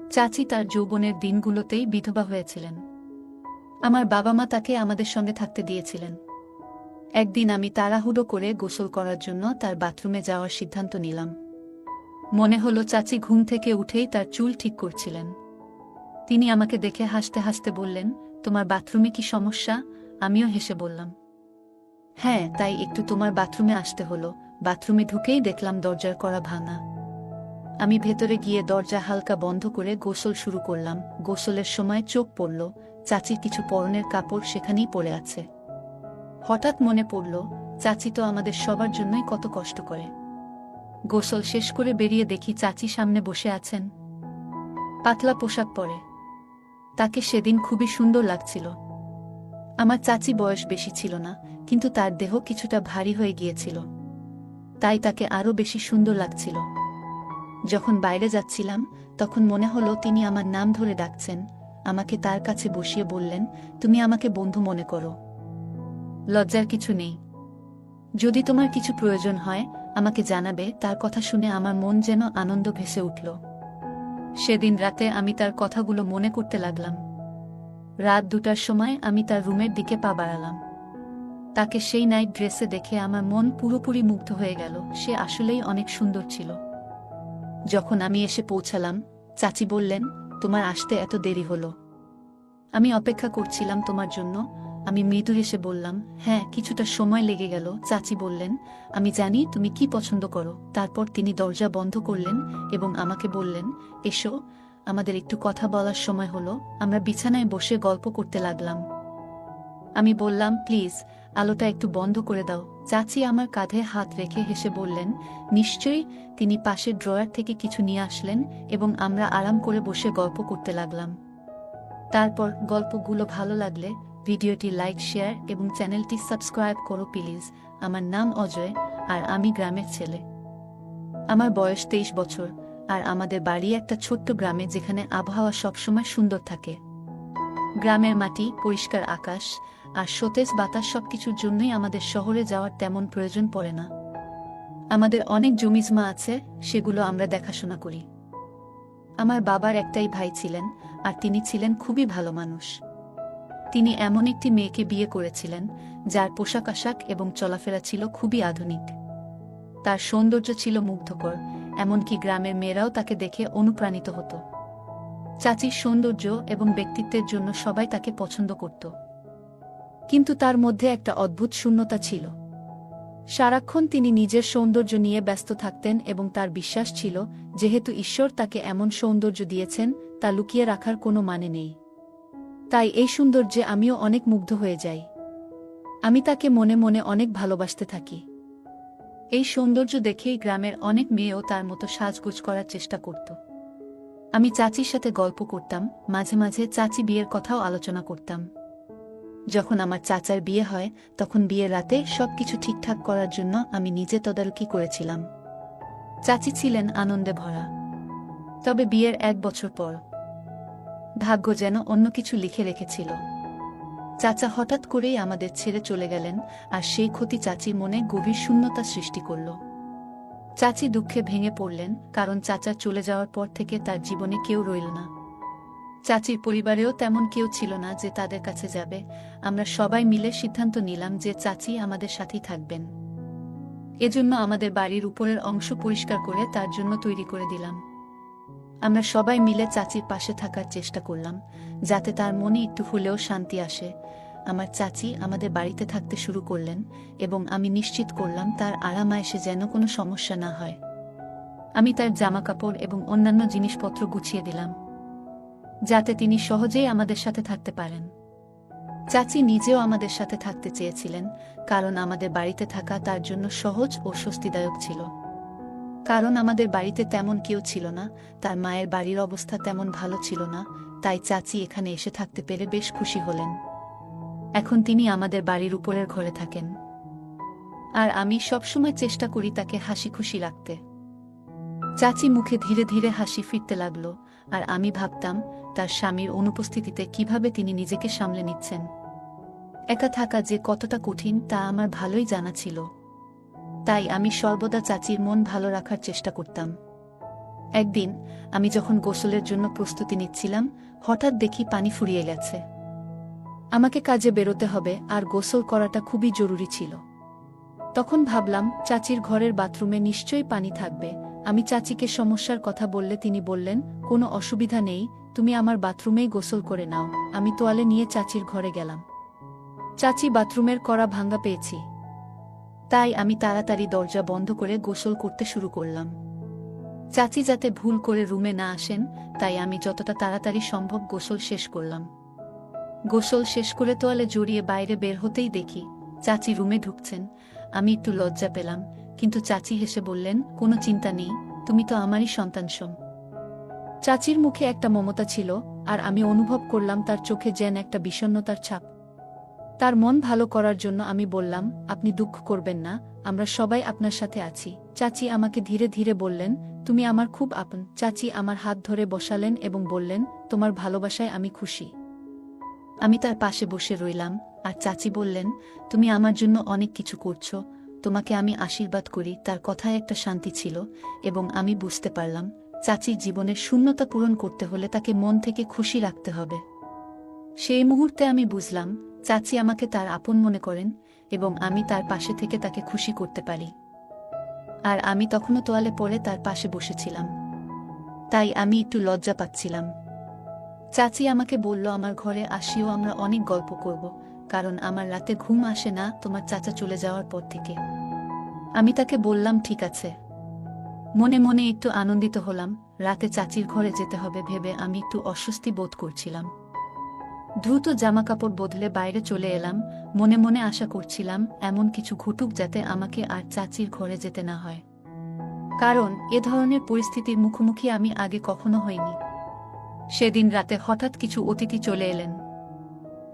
চাচি তার যৌবনের দিনগুলোতেই বিধবা হয়েছিলেন। আমার বাবা মা তাকে আমাদের সঙ্গে থাকতে দিয়েছিলেন। একদিন আমি তাড়াহুড়ো করে গোসল করার জন্য তার বাথরুমে যাওয়ার সিদ্ধান্ত নিলাম। মনে হলো চাচি ঘুম থেকে উঠেই তার চুল ঠিক করছিলেন। তিনি আমাকে দেখে হাসতে হাসতে বললেন, তোমার বাথরুমে কি সমস্যা? আমিও হেসে বললাম হ্যাঁ তাই একটু তোমার বাথরুমে আসতে হলো। বাথরুমে ঢুকেই দেখলাম দরজার করা ভাঙা। আমি ভেতরে গিয়ে দরজা হালকা বন্ধ করে গোসল শুরু করলাম। গোসলের সময় চোখ পড়ল। চাচির কিছু পরনের কাপড় সেখানেই পড়ে আছে। হঠাৎ মনে পড়ল, চাচি তো আমাদের সবার জন্যই কত কষ্ট করে। গোসল শেষ করে বেরিয়ে দেখি চাচি সামনে বসে আছেন। পাতলা পোশাক পরে। তাকে সেদিন খুবই সুন্দর লাগছিল। আমার চাচি বয়স বেশি ছিল না, কিন্তু তার দেহ কিছুটা ভারী হয়ে গিয়েছিল। তাই তাকে আরও বেশি সুন্দর লাগছিল। যখন বাইরে যাচ্ছিলাম, তখন মনে হলো তিনি আমার নাম ধরে ডাকছেন। আমাকে তার কাছে বসিয়ে বললেন, তুমি আমাকে বন্ধু মনে করো। লজ্জার কিছু নেই। যদি তোমার কিছু প্রয়োজন হয়, আমাকে জানাবে। তার কথা শুনে আমার মন যেন আনন্দ ভেসে উঠল। সেদিন রাতে আমি তার কথাগুলো মনে করতে লাগলাম। রাত দুটার সময় আমি তার রুমের দিকে পা বাড়ালাম। তাকে সেই নাইট ড্রেসে দেখে আমার মন পুরোপুরি মুগ্ধ হয়ে গেল। সে আসলেই অনেক সুন্দর ছিল। যখন আমি এসে পৌঁছালাম, চাচি বললেন, তোমার আসতে এত দেরি হলো। আমি অপেক্ষা করছিলাম তোমার জন্য। আমি মৃদু হেসে বললাম হ্যাঁ কিছুটা সময় লেগে গেল। চাচি বললেন, আমি জানি তুমি কি পছন্দ করো। তারপর তিনি দরজা বন্ধ করলেন এবং আমাকে বললেন, এসো, আমাদের একটু কথা বলার সময় হলো। আমরা বিছানায় বসে গল্প করতে লাগলাম। আমি বললাম, প্লিজ আলোটা একটু বন্ধ করে দাও। চাচি আমার কাঁধে হাত রেখে হেসে বললেন, নিশ্চয়ই তিনি পাশের ড্রয়ার থেকে কিছু নিয়ে আসলেন এবং আমরা আরাম করে বসে গল্প করতে লাগলাম। তারপর গল্পগুলো ভালো লাগলে ভিডিওটি লাইক, শেয়ার এবং চ্যানেলটি সাবস্ক্রাইব করো প্লিজ। আমার নাম অজয় আর আমি গ্রামের ছেলে। আমার বয়স তেইশ বছর আর আমাদের বাড়ি একটা ছোট্ট গ্রামে যেখানে আবহাওয়া সবসময় সুন্দর থাকে। গ্রামের মাটি, পরিষ্কার আকাশ আর সতেজ বাতাস সবকিছুর জন্যই আমাদের শহরে যাওয়ার তেমন প্রয়োজন পড়ে না। আমাদের অনেক জমিজমা আছে, সেগুলো আমরা দেখাশোনা করি। আমার বাবার একটাই ভাই ছিলেন, আর তিনি ছিলেন খুবই ভালো মানুষ। তিনি এমন একটি মেয়েকে বিয়ে করেছিলেন, যার পোশাক আশাক এবং চলাফেরা ছিল খুবই আধুনিক। তার সৌন্দর্য ছিল মুগ্ধকর, এমনকি গ্রামের মেয়েরাও তাকে দেখে অনুপ্রাণিত হতো। চাচির সৌন্দর্য এবং ব্যক্তিত্বের জন্য সবাই তাকে পছন্দ করত। কিন্তু তার মধ্যে একটা অদ্ভুত শূন্যতা ছিল। সারাক্ষণ তিনি নিজের সৌন্দর্য নিয়ে ব্যস্ত থাকতেন এবং তার বিশ্বাস ছিল, যেহেতু ঈশ্বর তাকে এমন সৌন্দর্য দিয়েছেন, তা লুকিয়ে রাখার কোনো মানে নেই। তাই এই সৌন্দর্যে আমিও অনেক মুগ্ধ হয়ে যাই। আমি তাকে মনে মনে অনেক ভালোবাসতে থাকি। এই সৌন্দর্য দেখেই গ্রামের অনেক মেয়েও তার মতো সাজগোজ করার চেষ্টা করত। আমি চাচির সাথে গল্প করতাম, মাঝে মাঝে চাচি বিয়ের কথাও আলোচনা করতাম। যখন আমার চাচার বিয়ে হয়, তখন বিয়ের রাতে সবকিছু ঠিকঠাক করার জন্য আমি নিজে তদারকি করেছিলাম। চাচি ছিলেন আনন্দে ভরা। তবে বিয়ের এক বছর পর ভাগ্য যেন অন্য কিছু লিখে রেখেছিল। চাচা হঠাৎ করেই আমাদের ছেড়ে চলে গেলেন আর সেই ক্ষতি চাচির মনে গভীর শূন্যতা সৃষ্টি করল। চাচি দুঃখে ভেঙে পড়লেন কারণ চাচা চলে যাওয়ার পর থেকে তার জীবনে কেউ রইল না। চাচির পরিবারেও তেমন কেউ ছিল না যে তাদের কাছে যাবে। আমরা সবাই মিলে সিদ্ধান্ত নিলাম যে চাচি আমাদের সাথেই থাকবেন। এজন্য আমাদের বাড়ির উপরের অংশ পরিষ্কার করে তার জন্য তৈরি করে দিলাম। আমরা সবাই মিলে চাচির পাশে থাকার চেষ্টা করলাম, যাতে তার মনে একটু হলেও শান্তি আসে। আমার চাচি আমাদের বাড়িতে থাকতে শুরু করলেন এবং আমি নিশ্চিত করলাম তার আরামায়েসে যেন কোনো সমস্যা না হয়। আমি তার জামাকাপড় এবং অন্যান্য জিনিসপত্র গুছিয়ে দিলাম। যাতে তিনি সহজেই আমাদের সাথে থাকতে পারেন। চাচি নিজেও আমাদের সাথে থাকতে চেয়েছিলেন, কারণ আমাদের বাড়িতে থাকা তার জন্য সহজ ও স্বস্তিদায়ক ছিল। কারণ আমাদের বাড়িতে তেমন কেউ ছিল না, তার মায়ের বাড়ির অবস্থা তেমন ভালো ছিল না, তাই চাচি এখানে এসে থাকতে পেরে বেশ খুশি হলেন। এখন তিনি আমাদের বাড়ির উপরের ঘরে থাকেন। আর আমি সবসময় চেষ্টা করি তাকে হাসি খুশি রাখতে। চাচি মুখে ধীরে ধীরে হাসি ফিরতে লাগল আর আমি ভাবতাম, তার স্বামীর অনুপস্থিতিতে কীভাবে তিনি নিজেকে সামলে নিচ্ছেন। একা থাকা যে কতটা কঠিন, তা আমার ভালোই জানা ছিল। তাই আমি সর্বদা চাচির মন ভালো রাখার চেষ্টা করতাম। একদিন, আমি যখন গোসলের জন্য প্রস্তুতি নিচ্ছিলাম, হঠাৎ দেখি পানি ফুরিয়ে গেছে। আমাকে কাজে বেরোতে হবে, আর গোসল করাটা খুবই জরুরি ছিল। তখন ভাবলাম, চাচির ঘরের বাথরুমে নিশ্চয়ই পানি থাকবে আমি চাচিকে সমস্যার কথা বললে তিনি বললেন, কোনো অসুবিধা নেই, তুমি আমার বাথরুমেই গোসল করে নাও, আমি তোয়ালে নিয়ে চাচির ঘরে গেলাম। চাচি বাথরুমের করা ভাঙ্গা পেয়েছি। তাই আমি তাড়াতাড়ি দরজা বন্ধ করে গোসল করতে শুরু করলাম। চাচি যাতে ভুল করে রুমে না আসেন, তাই আমি যতটা তাড়াতাড়ি সম্ভব গোসল শেষ করলাম। গোসল শেষ করে তোয়ালে জড়িয়ে বাইরে বের হতেই দেখি, চাচি রুমে ঢুকছেন, আমি একটু লজ্জা পেলাম কিন্তু চাচি হেসে বললেন, কোনো চিন্তা নেই, তুমি তো আমারই সন্তান সন্তানসম চাচির মুখে একটা মমতা ছিল, আর আমি অনুভব করলাম তার চোখে যেন একটা বিষণ্ণতার ছাপ। তার মন ভালো করার জন্য আমি বললাম, আপনি দুঃখ করবেন না, আমরা সবাই আপনার সাথে আছি। চাচি আমাকে ধীরে ধীরে বললেন, তুমি আমার খুব আপন। চাচি আমার হাত ধরে বসালেন এবং বললেন, তোমার ভালোবাসায় আমি খুশি। আমি তার পাশে বসে রইলাম, আর চাচি বললেন, তুমি আমার জন্য অনেক কিছু করছ তোমাকে আমি আশীর্বাদ করি, তার কথায় একটা শান্তি ছিল, এবং আমি বুঝতে পারলাম চাচির জীবনের শূন্যতা পূরণ করতে হলে তাকে মন থেকে খুশি রাখতে হবে। সেই মুহূর্তে আমি বুঝলাম, চাচি আমাকে তার আপন মনে করেন, এবং আমি তার পাশে থেকে তাকে খুশি করতে পারি। আর আমি তখনও তোয়ালে পরে তার পাশে বসেছিলাম। তাই আমি একটু লজ্জা পাচ্ছিলাম। চাচি আমাকে বলল, আমার ঘরে আসিও, আমরা অনেক গল্প করব। কারণ আমার রাতে ঘুম আসে না তোমার চাচা চলে যাওয়ার পর থেকে। আমি তাকে বললাম, ঠিক আছে। মনে মনে একটু আনন্দিত হলাম, রাতে চাচির ঘরে যেতে হবে ভেবে আমি একটু অস্বস্তি বোধ করছিলাম। দ্রুত জামাকাপড় বদলে বাইরে চলে এলাম, মনে মনে আশা করছিলাম এমন কিছু ঘটুক যাতে আমাকে আর চাচির ঘরে যেতে না হয়। কারণ এ ধরনের পরিস্থিতির মুখোমুখি আমি আগে কখনো হইনি। সেদিন রাতে হঠাৎ কিছু অতিথি চলে এলেন।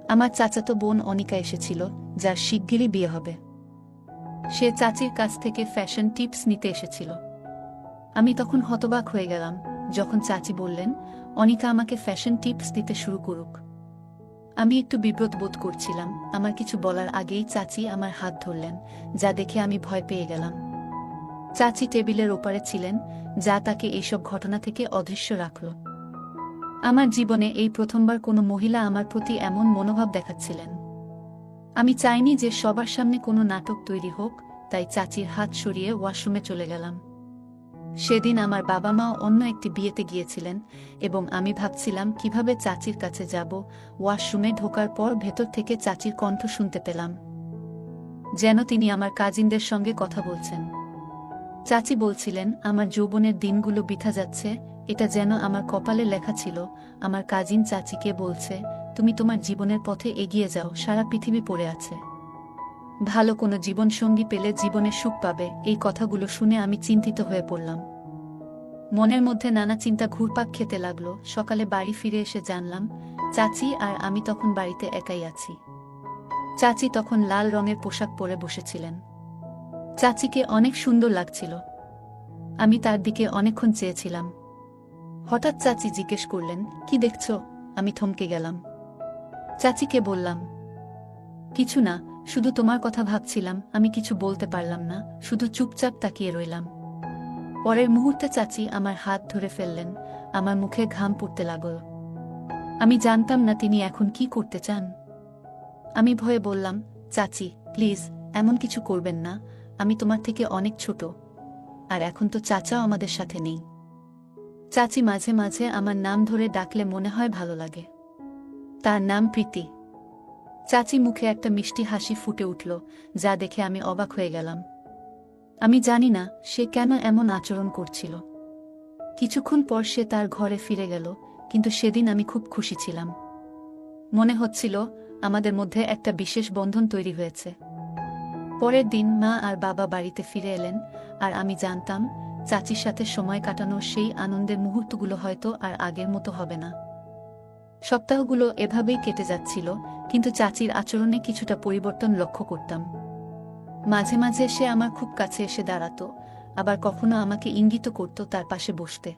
আমার চাচাতো বোন অনিকা এসেছিল, যার শিগগিরই বিয়ে হবে। সে চাচির কাছ থেকে ফ্যাশন টিপস নিতে এসেছিল। আমি তখন হতবাক হয়ে গেলাম, যখন চাচি বললেন, অনিকা আমাকে ফ্যাশন টিপস দিতে শুরু করুক। আমি একটু বিব্রত বোধ করছিলাম, আমার কিছু বলার আগেই চাচি আমার হাত ধরলেন, যা দেখে আমি ভয় পেয়ে গেলাম। চাচি টেবিলের ওপারে ছিলেন, যা তাকে এইসব ঘটনা থেকে অদৃশ্য রাখল। আমার জীবনে এই প্রথমবার কোনো মহিলা আমার প্রতি এমন মনোভাব দেখাচ্ছিলেন। আমি চাইনি যে সবার সামনে কোনো নাটক তৈরি হোক, তাই চাচির হাত সরিয়ে ওয়াশরুমে চলে গেলাম। সেদিন আমার বাবা মা অন্য একটি বিয়েতে গিয়েছিলেন এবং আমি ভাবছিলাম কীভাবে চাচির কাছে যাব, ওয়াশরুমে ঢোকার পর ভেতর থেকে চাচির কণ্ঠ শুনতে পেলাম। যেন তিনি আমার কাজিনদের সঙ্গে কথা বলছেন। চাচি বলছিলেন, আমার যৌবনের দিনগুলো বিথা যাচ্ছে এটা যেন আমার কপালে লেখা ছিল, আমার কাজিন চাচিকে বলছে, তুমি তোমার জীবনের পথে এগিয়ে যাও, সারা পৃথিবী পড়ে আছে। ভালো কোনো জীবনসঙ্গী পেলে জীবনে সুখ পাবে, এই কথাগুলো শুনে আমি চিন্তিত হয়ে পড়লাম। মনের মধ্যে নানা চিন্তা ঘুরপাক খেতে লাগল, সকালে বাড়ি ফিরে এসে জানলাম, চাচি আর আমি তখন বাড়িতে একাই আছি। চাচি তখন লাল রঙের পোশাক পরে বসেছিলেন। চাচিকে অনেক সুন্দর লাগছিল। আমি তার দিকে অনেকক্ষণ চেয়েছিলাম। হঠাৎ চাচি জিজ্ঞেস করলেন, কি দেখছ? আমি থমকে গেলাম। চাচিকে বললাম, কিছু না, শুধু তোমার কথা ভাবছিলাম, আমি কিছু বলতে পারলাম না, শুধু চুপচাপ তাকিয়ে রইলাম। পরের মুহূর্তে চাচি আমার হাত ধরে ফেললেন, আমার মুখে ঘাম পড়তে লাগল। আমি জানতাম না তিনি এখন কি করতে চান। আমি ভয়ে বললাম, চাচি, প্লিজ, এমন কিছু করবেন না, আমি তোমার থেকে অনেক ছোট, আর এখন তো চাচাও আমাদের সাথে নেই। চাচি মাঝে মাঝে আমার নাম ধরে ডাকলে মনে হয় ভালো লাগে। তার নাম প্রীতি। চাচি মুখে একটা মিষ্টি হাসি ফুটে উঠল, যা দেখে আমি অবাক হয়ে গেলাম। আমি জানি না সে কেন এমন আচরণ করছিল। কিছুক্ষণ পর সে তার ঘরে ফিরে গেল, কিন্তু সেদিন আমি খুব খুশি ছিলাম। মনে হচ্ছিল আমাদের মধ্যে একটা বিশেষ বন্ধন তৈরি হয়েছে। পরের দিন মা আর বাবা বাড়িতে ফিরে এলেন, আর আমি জানতাম চাচির সাথে সময় কাটানোর সেই আনন্দের মুহূর্তগুলো হয়তো আর আগের মতো হবে না। সপ্তাহগুলো এভাবেই কেটে যাচ্ছিল, কিন্তু চাচির আচরণে কিছুটা পরিবর্তন লক্ষ্য করতাম। মাঝে মাঝে সে আমার খুব কাছে এসে দাঁড়াতো, আবার কখনো আমাকে ইঙ্গিত করত তার পাশে বসতে।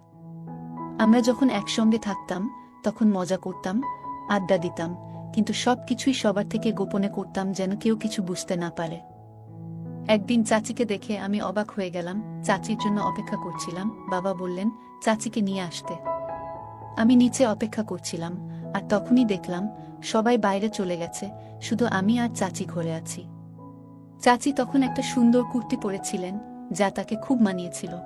আমরা যখন একসঙ্গে থাকতাম, তখন মজা করতাম, আড্ডা দিতাম, কিন্তু সব কিছুই সবার থেকে গোপনে করতাম যেন কেউ কিছু বুঝতে না পারে। একদিন চাচিকে দেখে আমি অবাক হয়ে গেলাম, চাচির জন্য অপেক্ষা করছিলাম, বাবা বললেন, চাচিকে নিয়ে আসতে। আমি নিচে অপেক্ষা করছিলাম, আর তখনই দেখলাম, সবাই বাইরে চলে গেছে, শুধু আমি আর চাচি ঘরে আছি। চাচি তখন একটা সুন্দর কুর্তি পরেছিলেন, যা তাকে খুব মানিয়েছিল।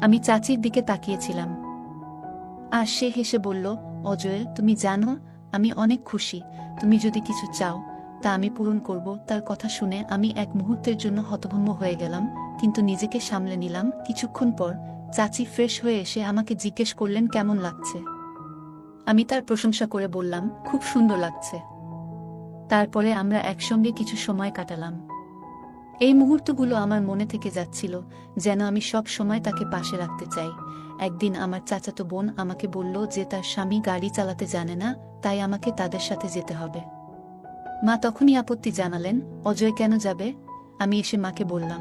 আমি চাচির দিকে তাকিয়েছিলাম। আর সে হেসে বলল, অজয়, তুমি জানো, আমি অনেক খুশি, তুমি যদি কিছু চাও তা আমি পূরণ করব, তার কথা শুনে আমি এক মুহূর্তের জন্য হতভম্ব হয়ে গেলাম, কিন্তু নিজেকে সামলে নিলাম। কিছুক্ষণ পর, চাচি ফ্রেশ হয়ে এসে আমাকে জিজ্ঞেস করলেন, কেমন লাগছে? আমি তার প্রশংসা করে বললাম, খুব সুন্দর লাগছে। তারপরে আমরা একসঙ্গে কিছু সময় কাটালাম। এই মুহূর্তগুলো আমার মনে থেকে যাচ্ছিল, যেন আমি সব সময় তাকে পাশে রাখতে চাই। একদিন আমার চাচাতো বোন আমাকে বলল যে, তার স্বামী গাড়ি চালাতে জানে না, তাই আমাকে তাদের সাথে যেতে হবে। মা তখনই আপত্তি জানালেন, অজয় কেন যাবে? আমি এসে মাকে বললাম,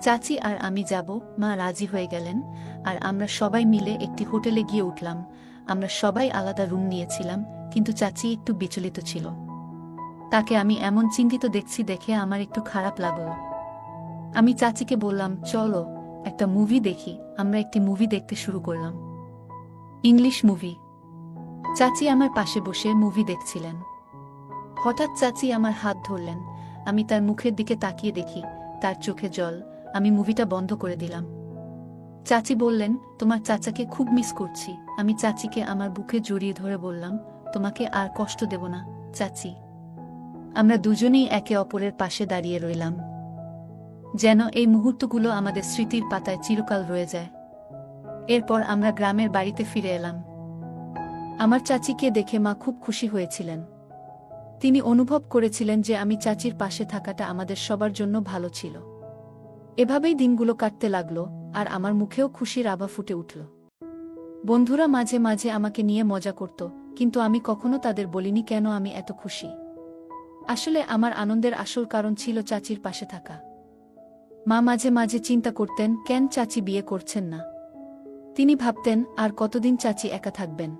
চাচি আর আমি যাব। মা রাজি হয়ে গেলেন, আর আমরা সবাই মিলে একটি হোটেলে গিয়ে উঠলাম। আমরা সবাই আলাদা রুম নিয়েছিলাম, কিন্তু চাচি একটু বিচলিত ছিল। তাকে আমি এমন চিন্তিত দেখছি দেখে আমার একটু খারাপ লাগল। আমি চাচিকে বললাম, চলো, একটা মুভি দেখি। আমরা একটি মুভি দেখতে শুরু করলাম। English movie. চাচি আমার পাশে বসে মুভি দেখছিলেন। হঠাৎ চাচি আমার হাত ধরলেন। আমি তার মুখের দিকে তাকিয়ে দেখি, তার চোখে জল। আমি মুভিটা বন্ধ করে দিলাম। চাচি বললেন, তোমার চাচাকে খুব মিস করছি। আমি চাচিকে আমার বুকে জড়িয়ে ধরে বললাম, তোমাকে আর কষ্ট দেব না, চাচি। আমরা দুজনেই একে অপরের পাশে দাঁড়িয়ে রইলাম। যেন এই মুহূর্তগুলো আমাদের স্মৃতির পাতায় চিরকাল রয়ে যায়। এরপর আমরা গ্রামের বাড়িতে ফিরে এলাম। আমার চাচিকে দেখে মা খুব খুশি হয়েছিলেন। তিনি অনুভব করেছিলেন যে আমি চাচির পাশে থাকাটা আমাদের সবার জন্য ভালো ছিল। এভাবেই দিনগুলো কাটতে লাগল, আর আমার মুখেও খুশির আভা ফুটে উঠল। বন্ধুরা মাঝে মাঝে আমাকে নিয়ে মজা করত, কিন্তু আমি কখনো তাদের বলিনি কেন আমি এত খুশি। আসলে আমার আনন্দের আসল কারণ ছিল চাচির পাশে থাকা। মা মাঝে মাঝে চিন্তা করতেন, কেন চাচি বিয়ে করছেন না? তিনি ভাবতেন, আর কতদিন চাচি একা থাকবেন?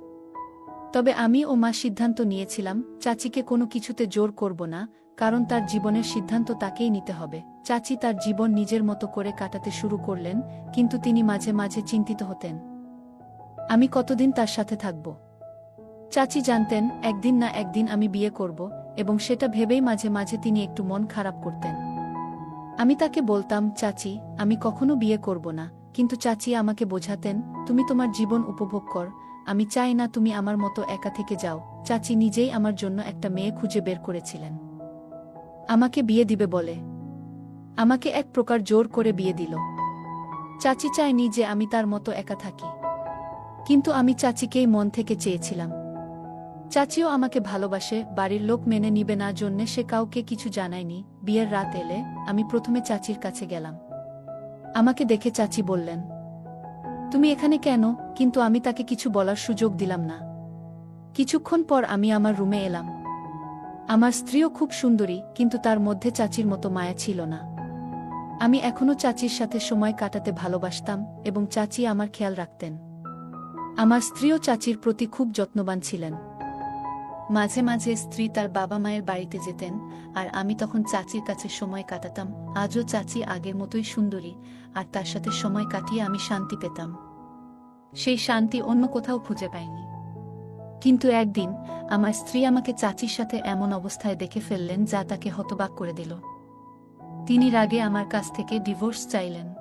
তবে আমি ও মা সিদ্ধান্ত নিয়েছিলাম, চাচিকে কোনো কিছুতে জোর করব না, কারণ তার জীবনের সিদ্ধান্ত তাকেই নিতে হবে। চাচি তার জীবন নিজের মতো করে কাটাতে শুরু করলেন, কিন্তু তিনি মাঝে মাঝে চিন্তিত হতেন। আমি কতদিন তার সাথে থাকব? চাচি জানতেন, একদিন না একদিন আমি বিয়ে করব, এবং সেটা ভেবেই মাঝে মাঝে তিনি একটু মন খারাপ করতেন। আমি তাকে বলতাম, চাচি, আমি কখনো বিয়ে করব না, কিন্তু চাচি আমাকে বোঝাতেন, তুমি তোমার জীবন উপভোগ কর আমি চাই না তুমি আমার মতো একা থেকে যাও। চাচি নিজেই আমার জন্য একটা মেয়ে খুঁজে বের করেছিলেন। আমাকে বিয়ে দিবে বলে। আমাকে এক প্রকার জোর করে বিয়ে দিল। চাচি চায়নি যে আমি তার মতো একা থাকি। কিন্তু আমি চাচিকেই মন থেকে চেয়েছিলাম। চাচিও আমাকে ভালোবাসে, বাড়ির লোক মেনে নিবে না জন্যে সে কাউকে কিছু জানায়নি। বিয়ের রাত এলে আমি প্রথমে চাচির কাছে গেলাম। আমাকে দেখে চাচি বললেন তুমি এখানে কেন? কিন্তু আমি তাকে কিছু বলার সুযোগ দিলাম না। কিছুক্ষণ পর আমি আমার রুমে এলাম। আমার স্ত্রীও খুব সুন্দরী, কিন্তু তার মধ্যে চাচির মতো মায়া ছিল না। আমি এখনও চাচির সাথে সময় কাটাতে ভালোবাসতাম এবং চাচি আমার খেয়াল রাখতেন। আমার স্ত্রীও চাচির প্রতি খুব যত্নবান ছিলেন। মাঝে মাঝে স্ত্রী তার বাবা মায়ের বাড়িতে যেতেন, আর আমি তখন চাচির কাছে সময় কাটাতাম। আজও চাচি আগের মতোই সুন্দরী, আর তার সাথে সময় কাটিয়ে আমি শান্তি পেতাম। সেই শান্তি অন্য কোথাও খুঁজে পাইনি। কিন্তু একদিন আমার স্ত্রী আমাকে চাচির সাথে এমন অবস্থায় দেখে ফেললেন যা তাকে হতবাক করে দিল। তিনি রাগে আমার কাছ থেকে ডিভোর্স চাইলেন।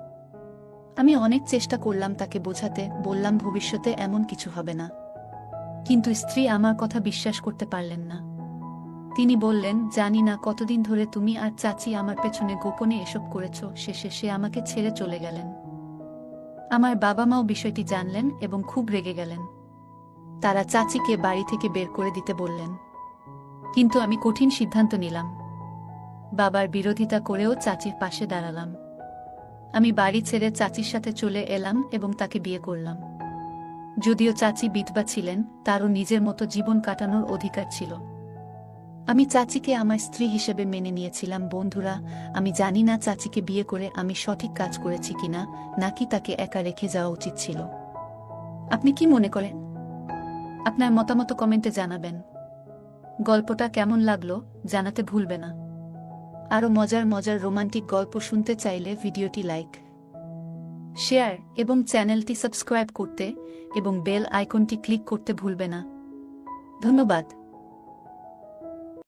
আমি অনেক চেষ্টা করলাম তাকে বোঝাতে, বললাম ভবিষ্যতে এমন কিছু হবে না। কিন্তু স্ত্রী আমার কথা বিশ্বাস করতে পারলেন না। তিনি বললেন, জানি না কতদিন ধরে তুমি আর চাচি আমার পেছনে গোপনে এসব করেছ। শেষে সে আমাকে ছেড়ে চলে গেলেন। আমার বাবা মাও বিষয়টি জানলেন এবং খুব রেগে গেলেন। তারা চাচিকে বাড়ি থেকে বের করে দিতে বললেন। কিন্তু আমি কঠিন সিদ্ধান্ত নিলাম। বাবার বিরোধিতা করেও চাচির পাশে দাঁড়ালাম। আমি বাড়ি ছেড়ে চাচির সাথে চলে এলাম এবং তাকে বিয়ে করলাম। যদিও চাচি বিধবা ছিলেন, তারও নিজের মতো জীবন কাটানোর অধিকার ছিল। আমি চাচিকে আমার স্ত্রী হিসেবে মেনে নিয়েছিলাম, বন্ধুরা, আমি জানি না চাচিকে বিয়ে করে আমি সঠিক কাজ করেছি কিনা, নাকি তাকে একা রেখে যাওয়া উচিত ছিল। আপনি কি মনে করেন? আপনার মতামত কমেন্টে জানাবেন। গল্পটা কেমন লাগল, জানাতে ভুলবে না। আরও মজার মজার রোমান্টিক গল্প শুনতে চাইলে ভিডিওটি লাইক। শেয়ার এবং চ্যানেলটি সাবস্ক্রাইব করতে এবং বেল আইকনটি ক্লিক করতে ভুলবে না। ধন্যবাদ।